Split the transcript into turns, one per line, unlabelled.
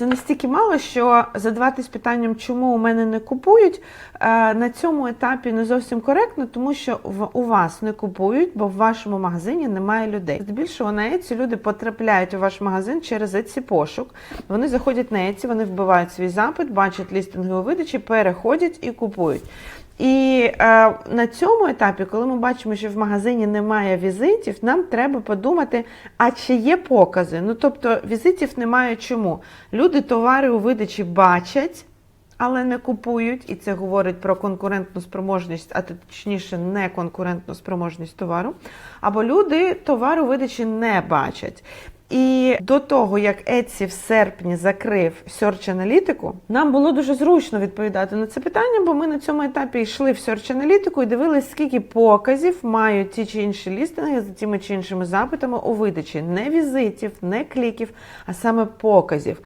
Це настільки мало, що задаватись питанням, чому у мене не купують, е, на цьому етапі не зовсім коректно, тому що у вас не купують, бо в вашому магазині немає людей. Здебільшого на Еці люди потрапляють у ваш магазин через Еці пошук. Вони заходять на Еці, вони вбивають свій запит, бачать лістингові видачі, переходять і купують. І е, на цьому етапі, коли ми бачимо, що в магазині немає візитів, нам треба подумати, а чи є покази. Ну тобто візитів немає чому. Люди товари у видачі бачать. Але не купують, і це говорить про конкурентну спроможність, а точніше не конкурентну спроможність товару. Або люди товару видачі не бачать. І до того, як Etsy в серпні закрив Search аналітику, нам було дуже зручно відповідати на це питання, бо ми на цьому етапі йшли в Search аналітику і дивились, скільки показів мають ті чи інші лістинги за тими чи іншими запитами у видачі. Не візитів, не кліків, а саме показів.